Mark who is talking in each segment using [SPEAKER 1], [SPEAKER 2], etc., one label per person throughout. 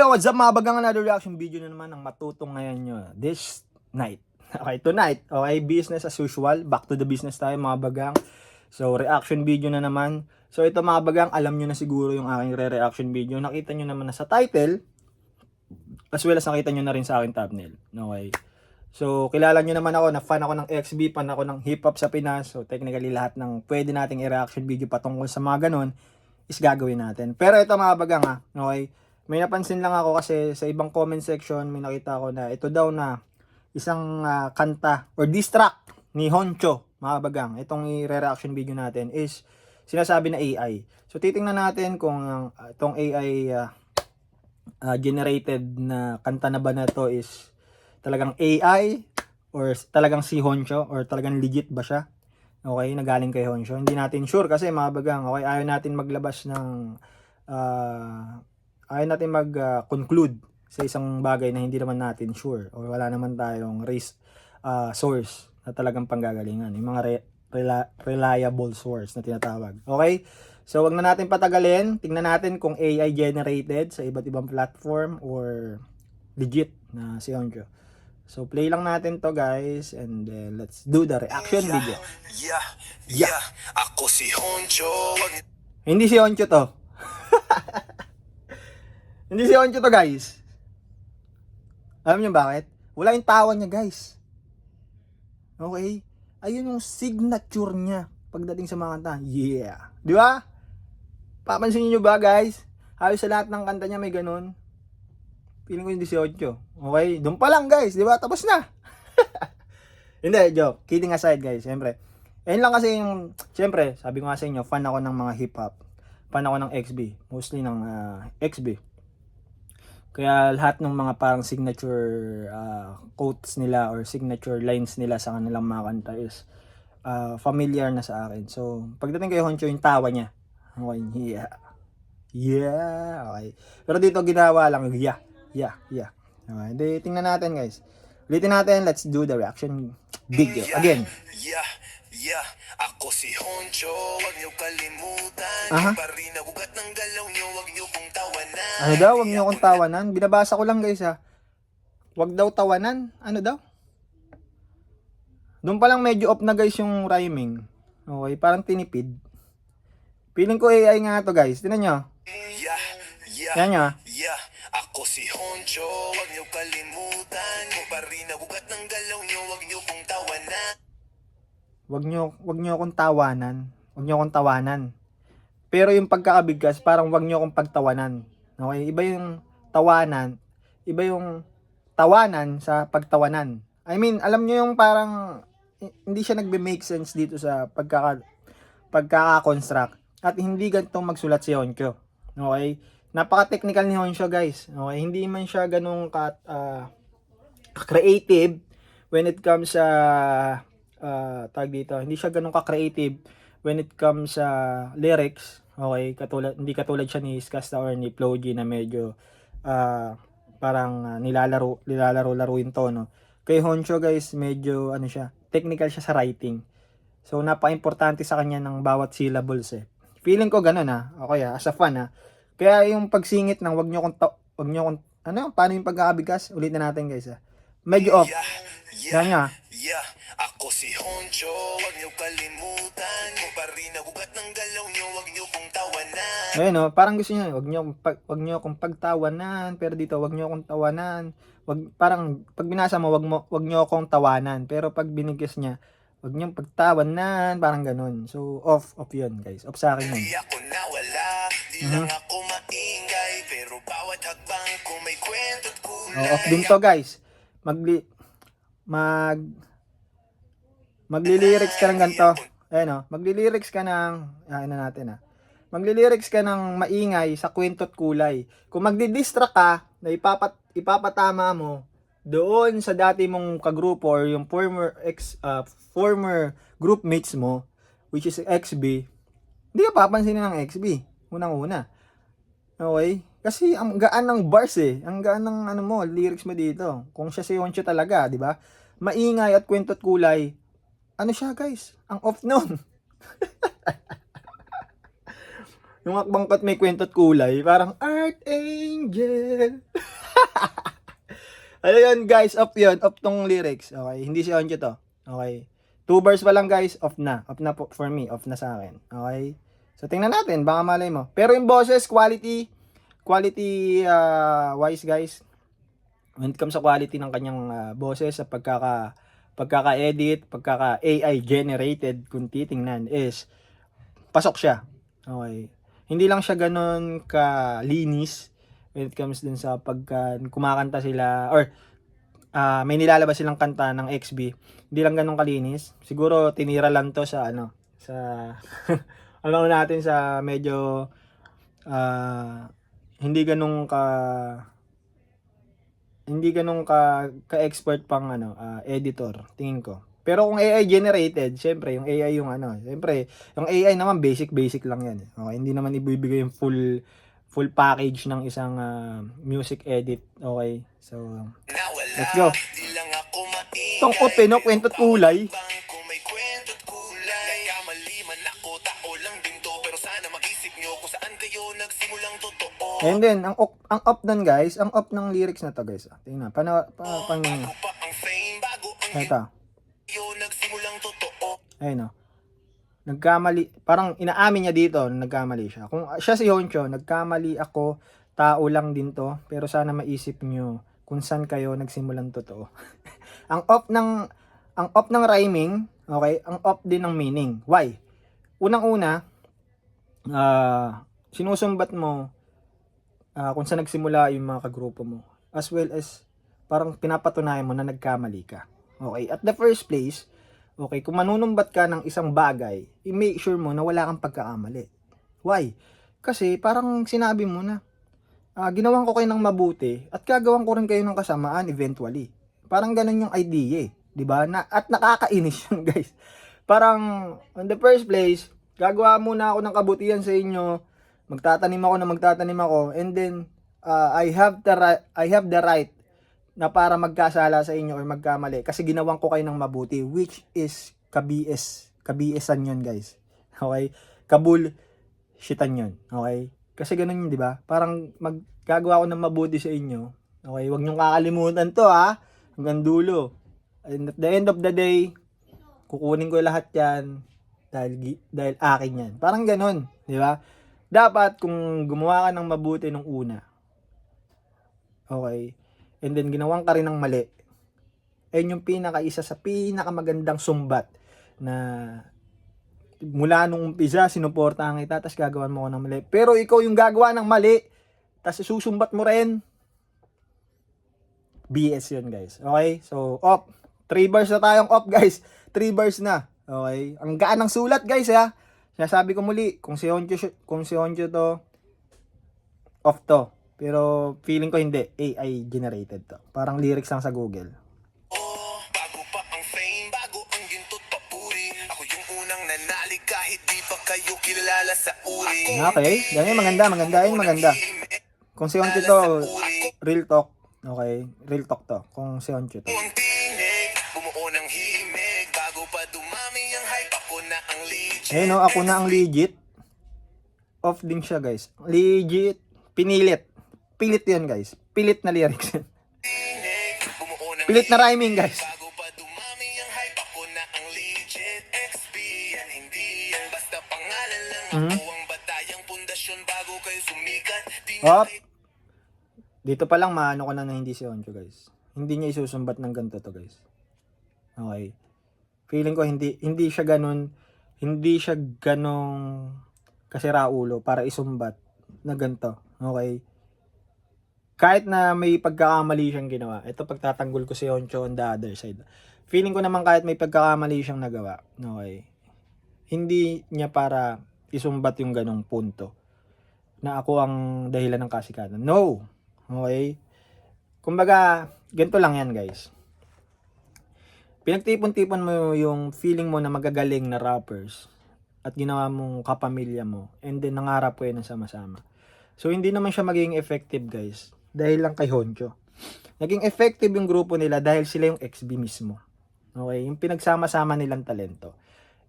[SPEAKER 1] Yo, what's up mga bagang another reaction video na naman ang matutong ngayon nyo this night. Okay, tonight, okay, business as usual. Back to the business tayo mga bagang. So, reaction video na naman. So, ito mga bagang, alam nyo na siguro yung aking re-reaction video. Nakita nyo naman na sa title, as well as nakita nyo na rin sa aking thumbnail. Okay. So, kilala nyo naman ako na fan ako ng XB, fan ako ng hip-hop sa Pinas. So, technically lahat ng pwede nating i-reaction video patungkol sa mga ganun is gagawin natin. Pero ito mga bagang ha, okay. May napansin lang ako kasi sa ibang comment section may nakita ko na ito daw na isang ah, kanta or diss track ni Honcho, mga bagang. Itong i-reaction video natin is sinasabi na AI. So titingnan natin kung ah, itong AI ah, ah, generated na kanta na ba na to is talagang AI or talagang si Honcho or talagang legit ba siya? Okay, nagaling kay Honcho. Hindi natin sure kasi mga bagang, okay, ayaw natin maglabas ng ah, ayaw natin mag-conclude sa isang bagay na hindi naman natin sure or wala naman tayong race ah, source na talagang panggagalingan. Yung mga re- rela- reliable source na tinatawag. Okay? So, wag na natin patagalin. Tingnan natin kung AI generated sa iba't ibang platform or legit na si Onjo. So, play lang natin to guys and then let's do the reaction video.
[SPEAKER 2] Yeah, yeah, ako si Honcho.
[SPEAKER 1] Hindi si Oncho to. Hindi si Oncho to guys. Alam niyo bakit? Wala yung tawa niya guys. Okay? Ayun yung signature niya pagdating sa mga kanta. Yeah. Di ba? Papansin niyo ba guys? Halos sa lahat ng kanta niya may ganun. Feeling ko yung 18. Okay? Doon pa lang guys. Di ba? Tapos na. Hindi, joke. Kidding aside guys. Siyempre. Ayun lang kasi yung, siyempre, sabi ko nga sa inyo, fan ako ng mga hip-hop. Fan ako ng XB. Mostly ng ah, XB. Kaya lahat ng mga parang signature ah, quotes nila or signature lines nila sa kanilang mga kanta is ah, familiar na sa akin. So, pagdating kay Honcho, yung tawa niya. Okay, yeah. Yeah, okay. Pero dito ginawa lang, yeah, yeah, yeah. Okay, di, tingnan natin guys. Ulitin natin, let's do the reaction video. Again.
[SPEAKER 2] Yeah, yeah, ako si Honcho. Wag niyo kalimutan.
[SPEAKER 1] Aha.
[SPEAKER 2] Yung pa
[SPEAKER 1] Ano daw, wag niyo akong tawanan. Binabasa ko lang guys ha. Wag daw tawanan. Ano daw? Doon pa lang medyo off na guys yung rhyming. Okay, parang tinipid. Feeling ko AI nga to guys. Tinan nyo.
[SPEAKER 2] Yeah, yeah,
[SPEAKER 1] Yan nyo. ah.
[SPEAKER 2] yeah, ako si Honcho. Wag niyo kalimutan. Yung pa rin ang ugat ng galaw niyo. Wag niyo pong tawanan.
[SPEAKER 1] Wag nyo, wag nyo akong tawanan. Wag nyo akong tawanan. Pero yung pagkakabigkas, parang wag nyo akong pagtawanan. Okay? Iba yung tawanan. Iba yung tawanan sa pagtawanan. I mean, alam nyo yung parang hi- hindi siya nagbe-make sense dito sa pagkaka pagkaka-construct at hindi ganitong magsulat si Honcho. Okay? Napaka-technical ni Honcho, guys. Okay? Hindi man siya ganung ka ah, creative when it comes sa uh, tag dito. Hindi siya ganun ka-creative when it comes sa lyrics. Okay, katulad hindi katulad siya ni Skasta or ni Floji na medyo ah, parang ah, nilalaro nilalaro-laro yung tono. Kay Honcho guys, medyo ano siya, technical siya sa writing. So napaka-importante sa kanya ng bawat syllables eh. Feeling ko ganun ah. Okay ah, as a fan ah. Kaya yung pagsingit ng wag niyo kong ta- wag niyo kong ano, paano yung pagkakabigas? Ulitin natin guys ah. Medyo off.
[SPEAKER 2] Yeah,
[SPEAKER 1] Yan
[SPEAKER 2] yeah,
[SPEAKER 1] nga.
[SPEAKER 2] yeah, ako si Honcho. Wag niyo kalimutan. Yung pa rin ang tawanan.
[SPEAKER 1] Ayun oh, parang gusto niya, wag niyo pag, wag niyo akong pagtawanan, pero dito wag niyo akong tawanan. Wag parang pag binasa mo wag mo wag niyo akong tawanan, pero pag binigkas niya, wag niyo pagtawanan, parang ganun. So off off 'yun, guys. Off sa akin 'yun.
[SPEAKER 2] Di ako nawala, di
[SPEAKER 1] Mhm.
[SPEAKER 2] lang ako maingay Pero bawat hakbang ko may kwento kulay
[SPEAKER 1] Oh, off din to, guys. Magli mag magli-lyrics ka ng ganito. Ayun oh, magli-lyrics ka ng ah, ano natin ah. Magli-lyrics ka ng maingay sa kwento at kulay. Kung magdi-distract ka, na ipapat ipapatama mo doon sa dati mong kagrupo or yung former ex ah, former group mates mo which is XB, hindi ka papansinin ng XB. Unang-una. Okay? Kasi ang gaan ng bars eh. Ang gaan ng ano mo, lyrics mo dito. Kung siya si Yoncho talaga, di ba? Maingay at kwento at kulay. Ano siya guys? Ang off noon. yung akbangkat may kwento at kulay, parang Art Angel. ano yun guys, off yun, off tong lyrics. Okay, hindi si Onjo to. Okay. Two bars pa lang guys, off na. Off na po for me, off na sa akin. Okay. So tingnan natin, baka malay mo. Pero yung boses, quality, quality uh, wise guys, when it comes sa quality ng kanyang uh, boses sa pagkaka pagkaka-edit, pagkaka AI generated kung titingnan is pasok siya. Okay. Hindi lang siya ganun ka linis when it comes din sa pagka kumakanta sila or ah, may nilalabas silang kanta ng XB. Hindi lang ganun kalinis. Siguro tinira lang to sa ano sa ano natin sa medyo ah, hindi ganun ka hindi ganun ka ka-expert pang ano ah, editor tingin ko. Pero kung AI generated, syempre yung AI yung ano, syempre yung AI naman basic basic lang yan. eh. Okay, hindi naman ibibigay yung full full package ng isang ah, music edit. Okay. So
[SPEAKER 2] Nawala,
[SPEAKER 1] Let's go.
[SPEAKER 2] di lang ako maingay
[SPEAKER 1] Tong open, no? Kwento't kulay. And then ang op, ang up nun guys, ang up ng lyrics na to guys. Ah. Tingnan, pa, pa,
[SPEAKER 2] Bago pa bago ang
[SPEAKER 1] Ito.
[SPEAKER 2] Kayo nagsimulang totoo
[SPEAKER 1] Ayun o. Nagkamali, parang inaamin niya dito na nagkamali siya. Kung siya si Honcho, nagkamali ako, tao lang din to, pero sana maisip nyo kung saan kayo nagsimulang totoo. ang off ng ang off ng rhyming, okay, ang off din ng meaning. Why? Unang-una, ah sinusumbat mo ah, kung saan nagsimula yung mga kagrupo mo. As well as parang pinapatunayan mo na nagkamali ka. Okay, at the first place, Okay, kung manunumbat ka ng isang bagay, i-make sure mo na wala kang pagkakamali. Why? Kasi parang sinabi mo na, ah, ginawan ko kayo ng mabuti at gagawan ko rin kayo ng kasamaan eventually. Parang ganun yung idea eh. 'di ba? Na, at nakakainis yun, guys. Parang, in the first place, gagawa muna ako ng kabutihan sa inyo, magtatanim ako na magtatanim ako, and then, ah, I have the right, I have the right na para magkasala sa inyo or magkamali. Kasi ginawan ko kayo ng mabuti which is kabis kabiisan yun guys. Okay? Kabul shitan yun. Okay? Kasi ganun yun di ba? Parang maggagawa ko ng mabuti sa inyo. Okay? Wag niyo kakalimutan to ha? Hanggang dulo. And at the end of the day kukunin ko lahat yan dahil dahil akin yan. Parang ganun di ba? Dapat kung gumawa ka ng mabuti nung una okay and then ginawan ka rin ng mali, ayun yung pinaka isa sa pinakamagandang sumbat na mula nung umpisa, sinuportahan kita, tapos gagawan mo ko ng mali. Pero ikaw yung gagawa ng mali, tapos susumbat mo rin. BS yun, guys. Okay? So, off. 3 bars na tayong off, guys. 3 bars na. Okay? Ang gaan ng sulat, guys, ha? Sinasabi ko muli, kung si Honcho, kung si Honcho to, off to. Pero feeling ko hindi, AI generated to. Parang lyrics lang sa Google.
[SPEAKER 2] Oh, bago pa ang fame, bago ang ginto't papuri Ako yung unang nanali kahit di pa kayo kilala sa uri
[SPEAKER 1] Okay, ganyan maganda, maganda, yun maganda. Kung si Honcho to, real talk. Okay, real talk to. Kung si Honcho to. Ayun no, ako na ang legit. Off din siya guys. Legit. Pinilit. Pilit yun guys. Pilit na lyrics yun. Pilit na rhyming guys. Mhm.
[SPEAKER 2] di
[SPEAKER 1] Hop. Dito pa lang maano ko na na hindi si Honcho guys. Hindi niya isusumbat ng ganito to guys. Okay. Feeling ko hindi hindi siya ganun hindi siya ganong kasira ulo para isumbat na ganito. Okay. Kahit na may pagkakamali siyang ginawa. Ito pagtatanggol ko si Honcho on the other side. Feeling ko naman kahit may pagkakamali siyang nagawa. Okay. Hindi niya para isumbat yung ganong punto na ako ang dahilan ng kasikatan. No. Okay? Kumbaga, ganito lang yan guys. Pinagtipon-tipon mo yung feeling mo na magagaling na rappers at ginawa mong kapamilya mo and then nangarap ko yun sama-sama. So, hindi naman siya magiging effective guys dahil lang kay Honcho. Naging effective yung grupo nila dahil sila yung XB mismo. Okay? Yung pinagsama-sama nilang talento.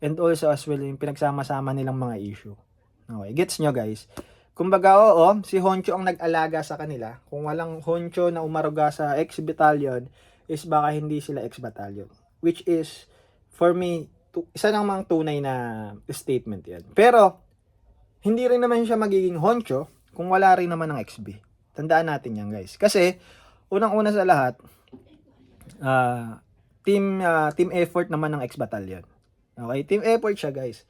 [SPEAKER 1] And also as well, yung pinagsama-sama nilang mga issue. Okay, gets nyo guys. Kumbaga, oo, si Honcho ang nag-alaga sa kanila. Kung walang Honcho na umaruga sa ex-battalion, is baka hindi sila ex-battalion. Which is, for me, tu- isa ng mga tunay na statement yan. Pero, hindi rin naman siya magiging Honcho kung wala rin naman ng XB. Tandaan natin yan guys. Kasi, unang-una sa lahat, ah, team ah, team effort naman ng ex-battalion. Okay, team effort siya guys.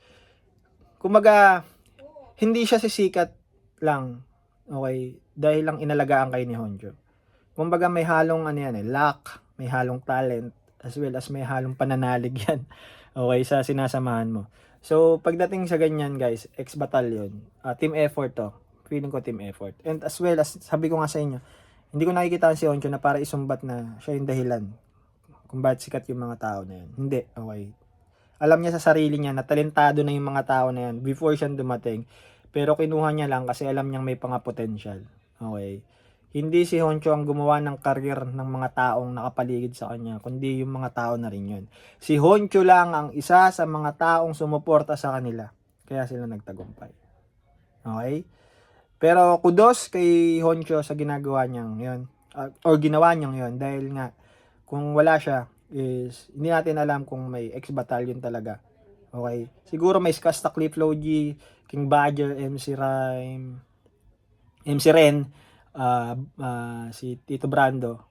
[SPEAKER 1] Kumbaga, hindi siya sisikat lang, okay, dahil lang inalagaan kayo ni Honjo. Kumbaga may halong ano yan eh, luck, may halong talent, as well as may halong pananalig yan, okay, sa sinasamahan mo. So, pagdating sa ganyan guys, ex-battalion, ah, team effort to, feeling ko team effort. And as well as, sabi ko nga sa inyo, hindi ko nakikita si Honjo na para isumbat na siya yung dahilan kung bakit sikat yung mga tao na yan. Hindi, okay. Alam niya sa sarili niya na talentado na yung mga tao na yan before siya dumating. Pero kinuha niya lang kasi alam niyang may panga potential. Okay. Hindi si Honcho ang gumawa ng karir ng mga taong nakapaligid sa kanya, kundi yung mga tao na rin yun. Si Honcho lang ang isa sa mga taong sumuporta sa kanila. Kaya sila nagtagumpay. Okay? Pero kudos kay Honcho sa ginagawa niyang yun. Uh, or ginawa niyang yun. Dahil nga, kung wala siya, is hindi natin alam kung may ex-battalion talaga. Okay? Siguro may Skasta Cliff Logi, King Badger, MC Rhyme, MC Ren, ah, ah, si Tito Brando.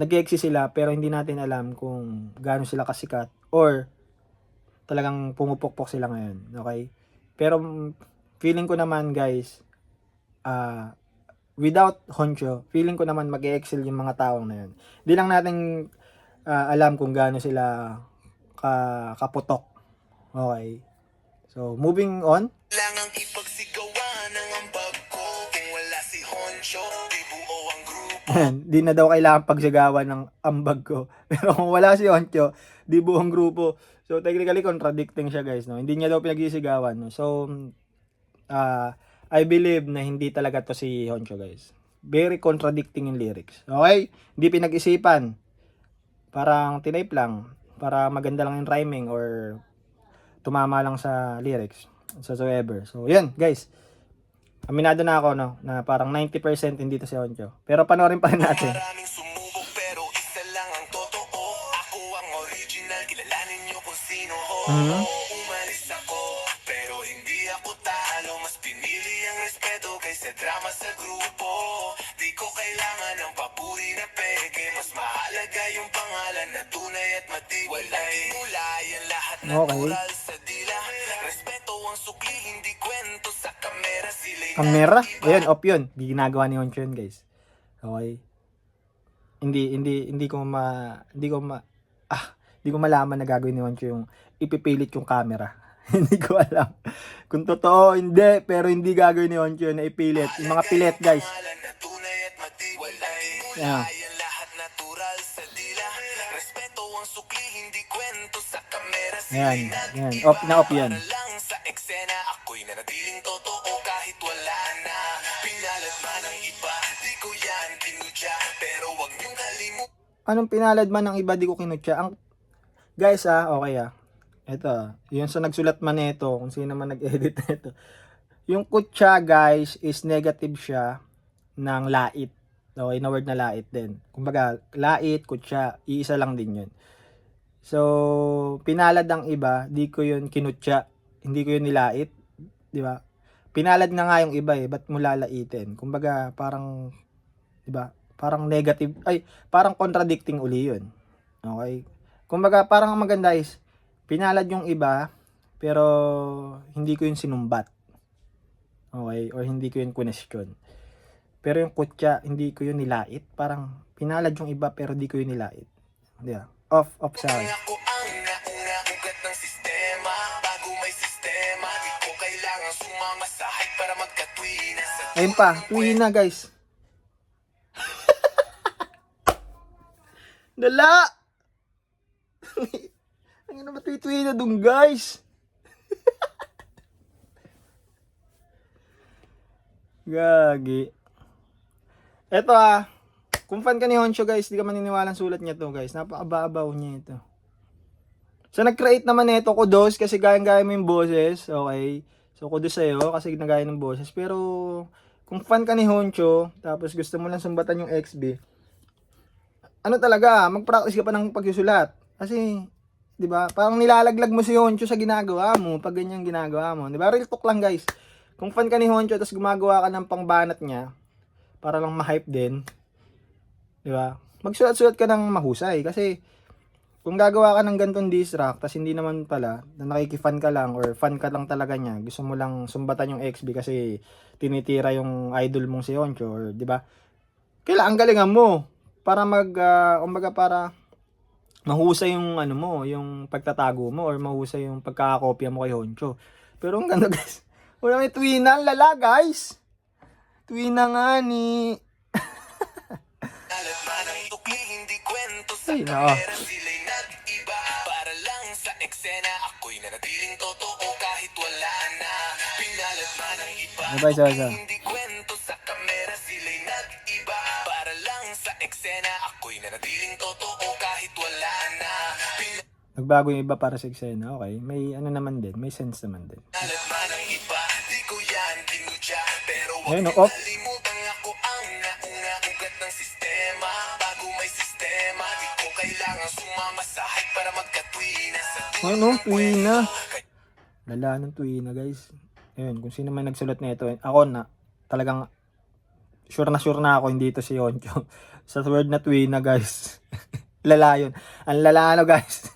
[SPEAKER 1] Nag-exist sila pero hindi natin alam kung gaano sila kasikat or talagang pumupukpok sila ngayon. Okay? Pero mm, feeling ko naman guys, ah without Honcho, feeling ko naman mag-excel yung mga taong na yun. Hindi lang natin ah, alam kung gaano sila ka, kaputok. Okay. So, moving on.
[SPEAKER 2] Kailangang ipagsigawan ng ambag ko Kung wala si Honcho, di buo ang grupo
[SPEAKER 1] Di na daw kailangan pagsagawan ng ambag ko. Pero kung wala si Oncho, di buong grupo. So, technically, contradicting siya, guys. No? Hindi niya daw pinag-isigawan. No? So, ah I believe na hindi talaga to si Honcho, guys. Very contradicting yung lyrics. Okay? Hindi pinag-isipan. Parang tinype lang. Para maganda lang yung rhyming or tumama lang sa lyrics. Whatsoever. So, yun, guys. Aminado na ako, no, na parang 90% hindi to si Honcho. Pero panoorin pa rin natin.
[SPEAKER 2] Maraming at matiwalay Mulay ang lahat
[SPEAKER 1] Okay.
[SPEAKER 2] natural sa dila Respeto ang sukli, hindi kwento sa kamera Sila'y
[SPEAKER 1] Camera?
[SPEAKER 2] naiiba.
[SPEAKER 1] Ayun, off yun. Ginagawa ni Honcho yun, guys. Okay? Hindi, hindi, hindi ko ma, hindi ko ma, ah, hindi ko malaman na gagawin ni Honcho yung ipipilit yung camera. hindi ko alam. Kung totoo, hindi. Pero hindi gagawin ni Honcho yun na ipilit. Yung mga pilit, guys.
[SPEAKER 2] Matiwalay.
[SPEAKER 1] Yeah. Ayan, ayan. Off na off yan.
[SPEAKER 2] sa eksena. Ako'y nanatiling totoo kahit wala na. Pinalad man ang iba, di ko yan pinudya. Pero wag niyong kalimutan.
[SPEAKER 1] Anong pinalad man ng iba, di ko kinutya. Ang, guys, ah, okay ah. Ito, yun sa nagsulat man nito, kung sino man nag-edit nito. Yung kutya, guys, is negative siya ng lait. Okay, na word na lait din. Kumbaga, lait, kutya, iisa lang din yun. So, pinalad ang iba, di ko yun kinutya, hindi ko yun nilait, di ba? Pinalad na nga yung iba eh, ba't mo lalaitin? Kumbaga, parang, di ba? Parang negative, ay, parang contradicting uli yun. Okay? Kumbaga, parang ang maganda is, pinalad yung iba, pero hindi ko yun sinumbat. Okay? Or hindi ko yun question. Pero yung kutya, hindi ko yun nilait. Parang pinalad yung iba, pero di ko yun nilait. Di ba? Off, off sound. Ayun pa, tuwi na guys. Dala! Ang ina ba tuwi na dun guys? Gagi. Eto ah. Kung fan ka ni Honsho guys, di ka maniniwalang sulat niya to guys. Napakababaw niya ito. So nag-create naman nito ko dos kasi gayang-gaya mo yung boses. Okay. So, kudos sa'yo kasi nagaya ng boses. Pero, kung fan ka ni Honcho, tapos gusto mo lang sumbatan yung XB, ano talaga, mag-practice ka pa ng pagsusulat. Kasi, di ba, parang nilalaglag mo si Honcho sa ginagawa mo, pag ganyan ginagawa mo. Di ba, real talk lang guys. Kung fan ka ni Honcho, tapos gumagawa ka ng pangbanat niya, para lang ma-hype din, di ba, magsulat-sulat ka ng mahusay. Kasi, kung gagawa ka ng gantong diss track, tas hindi naman pala, na nakikifan ka lang, or fan ka lang talaga niya, gusto mo lang sumbatan yung XB kasi tinitira yung idol mong si Honcho, or di ba? Kailangan galingan mo para mag, ah, kumbaga para mahusay yung ano mo, yung pagtatago mo, or mahusay yung pagkakakopya mo kay Honcho. Pero ang ganda guys, wala may tuwina, lala guys! Tuwina nga ni... Ay, nako.
[SPEAKER 2] Para lang sa eksena Ako'y nanatiling totoo kahit wala na Pinalat man ang iba
[SPEAKER 1] Ano ba, isa, isa?
[SPEAKER 2] Tukli, hindi kwento sa kamera Sila'y nag-iba Para lang sa eksena Ako'y nanatiling totoo kahit wala na
[SPEAKER 1] Nagbago yung iba para sa eksena, okay. May ano naman din, may sense naman din.
[SPEAKER 2] Pinalat man ang iba Di ko yan dinudya Pero wag
[SPEAKER 1] Ayun, oh, off. Ano, tuwina?
[SPEAKER 2] kwento.
[SPEAKER 1] Lala ng tuwina, guys. Ayun, kung sino man nagsulat nito, ako na, talagang, sure na sure na ako, hindi ito si Yoncho. Sa word na tuwina, guys. lala yun. Ang lala, ano, guys.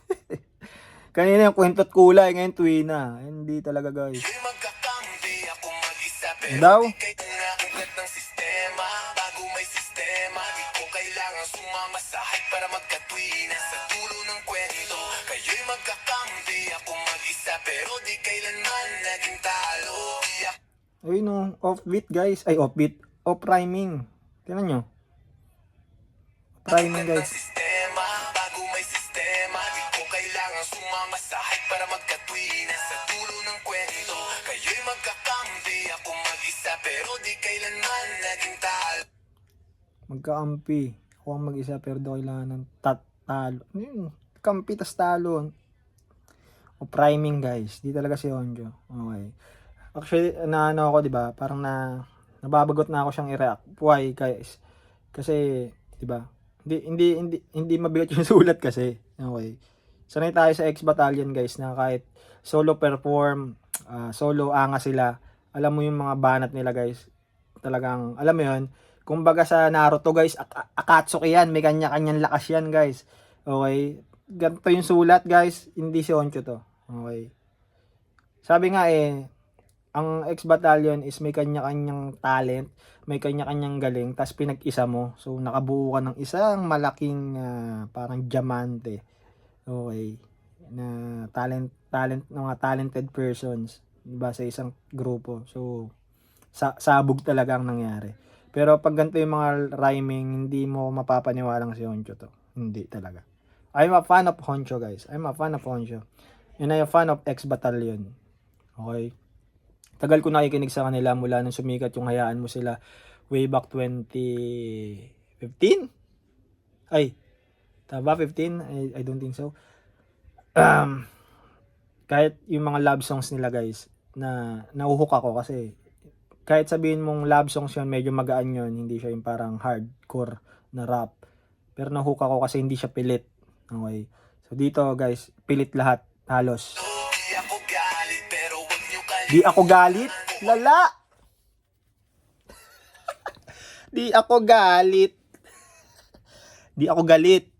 [SPEAKER 1] Kanina yung kwento't kulay, ngayon tuwina. Hindi talaga, guys. Daw? Ayun, no, offbeat, guys. Ay, offbeat. Off-rhyming. Tingnan nyo. Off-rhyming,
[SPEAKER 2] ugat ng
[SPEAKER 1] guys. Magkaampi. Ako ang mag-isa pero do kailangan ng tat talo. Yun, kampi tas talo. O priming guys. Di talaga si Honjo. Okay. Actually, na ano ako, di ba? Parang na nababagot na ako siyang i-react. Why, guys? Kasi, di ba? Hindi, hindi, hindi, hindi mabigat yung sulat kasi. Okay. Sanay tayo sa X-Battalion guys na kahit solo perform, ah, solo anga sila. Alam mo yung mga banat nila guys. Talagang, alam mo yun, Kumbaga sa Naruto guys, Ak- Akatsuki yan, may kanya-kanyang lakas yan guys. Okay? Ganito yung sulat guys, hindi si Oncho to. Okay? Sabi nga eh, ang X-Battalion is may kanya-kanyang talent, may kanya-kanyang galing, tas pinag-isa mo. So nakabuo ka ng isang malaking ah, parang diamante. Okay? Na talent talent mga talented persons, 'di ba sa isang grupo. So sa sabog talaga ang nangyari. Pero pag ganito yung mga rhyming, hindi mo mapapaniwalang si Honcho to. Hindi talaga. I'm a fan of Honcho, guys. I'm a fan of Honcho. And I'm a fan of X Battalion. Okay? Tagal ko nakikinig sa kanila mula nung sumikat yung hayaan mo sila way back 2015? Ay, tama 15? I, I don't think so. Um, kahit yung mga love songs nila guys, na nauhook ako kasi kahit sabihin mong love songs yun, medyo magaan yun, hindi siya yung parang hardcore na rap. Pero nahook ako kasi hindi siya pilit. Okay. So dito guys, pilit lahat, halos.
[SPEAKER 2] Di ako galit,
[SPEAKER 1] lala! Di ako galit. Di ako galit.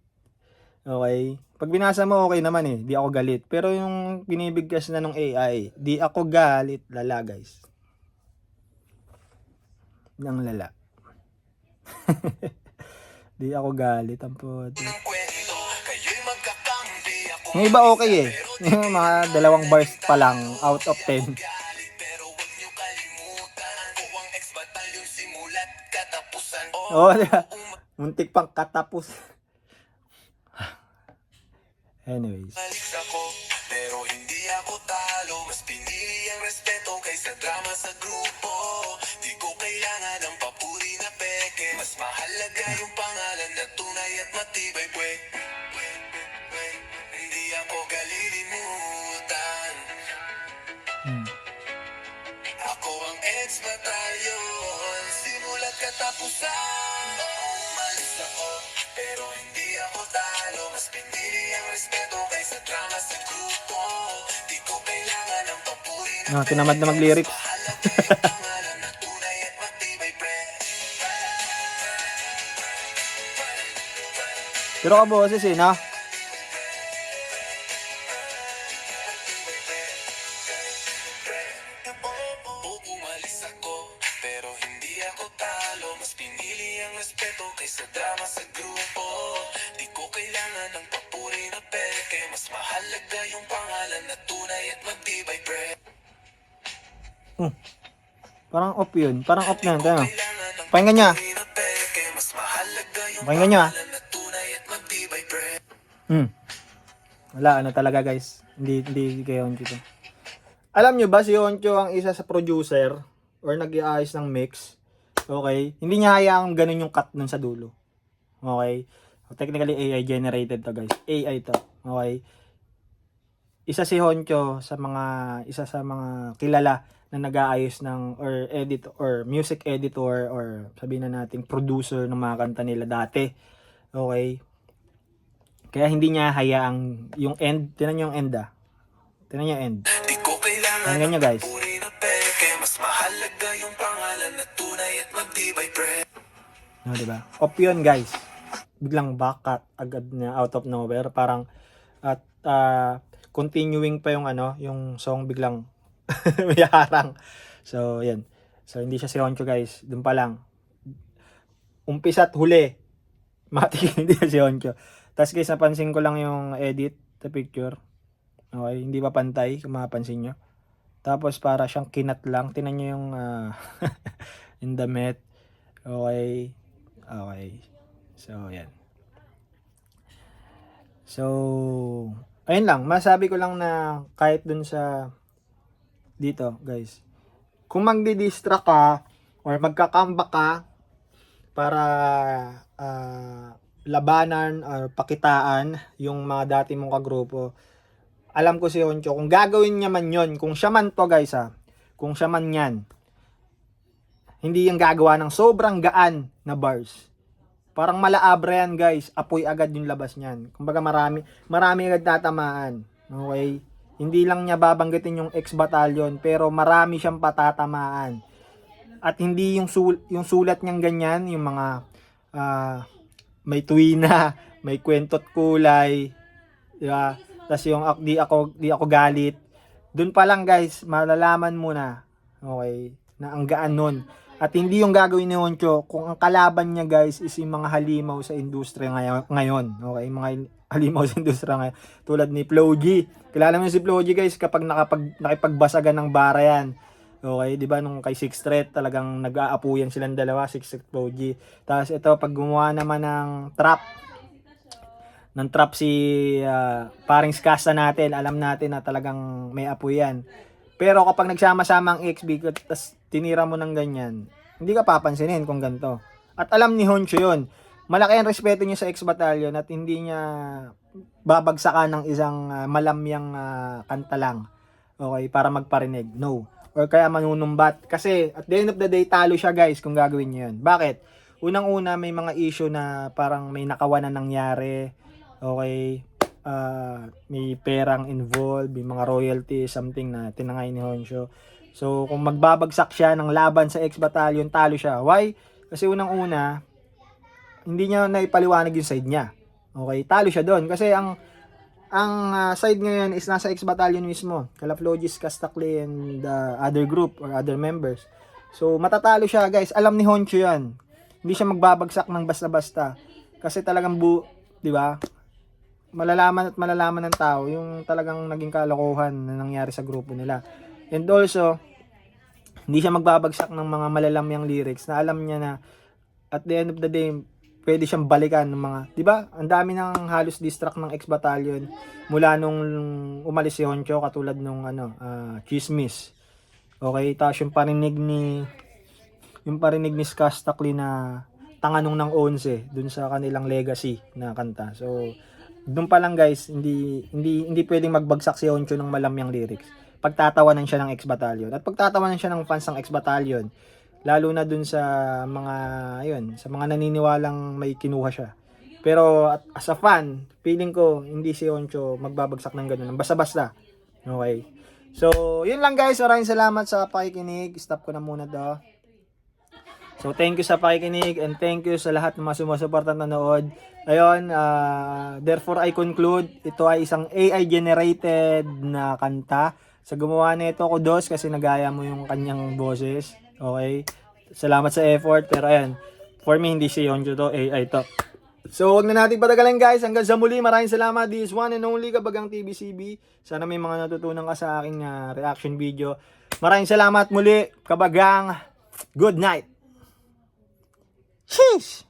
[SPEAKER 1] Okay. Pag binasa mo, okay naman eh. Di ako galit. Pero yung binibigkas na ng AI, di ako galit. Lala, guys. Ng lala. di ako galit. Ang puto. Yung iba okay eh. Yung mga dalawang bars pa lang, out of 10. Oo, oh, diba? Muntik pang katapos. Anyways.
[SPEAKER 2] Ako, pero hindi ako talo Mas pinili ang respeto kaysa drama sa grupo Di ko kailangan ng papuri na peke Mas mahalaga yung pangalan na tunay at matibay pwe, kapusan Umalis ako, pero hindi ako talo Mas pinili ang respeto kaysa drama sa grupo Di ko kailangan ng papuri na
[SPEAKER 1] Ah, tinamad na mag-lyrics.
[SPEAKER 2] Na
[SPEAKER 1] Pero ka boses eh, no? Yun. Parang off na yun. Tayo. Pakinggan
[SPEAKER 2] yung
[SPEAKER 1] Pakinggan
[SPEAKER 2] pre
[SPEAKER 1] Hmm. Wala, ano talaga guys. Hindi, hindi kay Honcho. Alam nyo ba si Honcho ang isa sa producer or nag-iayos ng mix? Okay? Hindi niya hayaang ganun yung cut nun sa dulo. Okay? Technically AI generated to guys. AI to. Okay? Isa si Honcho sa mga isa sa mga kilala na nag-aayos ng or edit or music editor or sabihin na natin producer ng mga kanta nila dati. Okay? Kaya hindi niya hayaang yung end, tinan niyo yung end ah. Tinan niyo yung end. Pakinggan niyo guys. No, di ba? Off yun, guys. Biglang bakat agad na out of nowhere. Parang, at ah, continuing pa yung ano, yung song biglang may harang. So, yan. So, hindi siya si Honcho, guys. Doon pa lang. Umpisa at huli. Matik, hindi siya si Honcho. Tapos, guys, napansin ko lang yung edit, the picture. Okay, hindi pa pantay, kung mapapansin nyo. Tapos, para siyang kinat lang. Tinan nyo yung in the met. Okay. Okay. So, yan. So, ayun lang. Masabi ko lang na kahit dun sa dito, guys. Kung magdi-distract ka or magkakamba ka para ah, labanan or pakitaan yung mga dati mong kagrupo, alam ko si Oncho, kung gagawin niya man yon kung siya man to guys ha, kung siya man yan, hindi yung gagawa ng sobrang gaan na bars. Parang malaabra yan guys. Apoy agad yung labas niyan. Kumbaga marami, marami agad tatamaan. Okay? Hindi lang niya babanggitin yung ex-battalion pero marami siyang patatamaan. At hindi yung, sul- yung sulat niyang ganyan, yung mga ah, may tuwina, may kwentot kulay, di ba? Tapos yung di ako di ako galit. Doon pa lang guys, malalaman mo na. Okay? Na ang gaan nun. At hindi yung gagawin ni Honcho kung ang kalaban niya guys is yung mga halimaw sa industriya ngayon okay? Mga halimaw sa industriya ngayon. Tulad ni Flo G. Kilala mo si Flo G guys kapag nakapag, nakipagbasagan ng bara yan. Okay, di ba nung kay Six Threat talagang nag-aapuyan silang dalawa, Six Threat Flo G. Tapos ito pag gumawa naman ng trap, ng trap si ah, paring skasta natin, alam natin na talagang may apoy yan. Pero kapag nagsama-sama ang XB, tapos tinira mo ng ganyan, hindi ka papansinin kung ganito. At alam ni Honcho yun. Malaki ang respeto niya sa X-Battalion at hindi niya babagsakan ng isang ah, malamyang ah, kanta lang. Okay, para magparinig. No. Or kaya manunumbat. Kasi at the end of the day, talo siya guys kung gagawin niya yun. Bakit? Unang-una, may mga issue na parang may nakawanan nangyari. Okay. ah, may perang involved, may mga royalty, something na tinangay ni Honsho. So, kung magbabagsak siya ng laban sa X-Battalion, talo siya. Why? Kasi unang-una, hindi niya naipaliwanag yung side niya. Okay, talo siya doon. Kasi ang ang ah, side ngayon is nasa X-Battalion mismo. Kalaflogis, Kastakli, and the other group or other members. So, matatalo siya, guys. Alam ni Honcho yan. Hindi siya magbabagsak ng basta-basta. Kasi talagang bu... Di ba? malalaman at malalaman ng tao yung talagang naging kalokohan na nangyari sa grupo nila. And also, hindi siya magbabagsak ng mga malalamyang lyrics na alam niya na at the end of the day, pwede siyang balikan ng mga, di ba? Ang dami ng halos distract ng ex-battalion mula nung umalis si Honcho katulad nung ano, ah, Chismis. Okay, tapos yung parinig ni yung parinig ni Skastakli na tanganong ng 11 dun sa kanilang legacy na kanta. So, doon pa lang guys, hindi hindi hindi pwedeng magbagsak si Honcho ng malamyang lyrics. Pagtatawanan siya ng X-Battalion. At pagtatawanan siya ng fans ng X-Battalion, Lalo na dun sa mga, ayun, sa mga naniniwalang may kinuha siya. Pero at- as a fan, feeling ko hindi si Oncho magbabagsak ng ganun. Basta-basta. Okay. So, yun lang guys. Maraming salamat sa pakikinig. Stop ko na muna to. So, thank you sa pakikinig and thank you sa lahat ng mga sumusuporta at nanood. Ayun, ah, therefore I conclude, ito ay isang AI generated na kanta. Sa gumawa nito ko dos kasi nagaya mo yung kanyang boses. Okay? Salamat sa effort pero ayan, for me hindi si Yonjo to, AI to. So, wag na natin patagalin guys. Hanggang sa muli, maraming salamat. This is one and only Kabagang TVCB. Sana may mga natutunan ka sa aking ah, reaction video. Maraming salamat muli, Kabagang. Good night. Sheesh!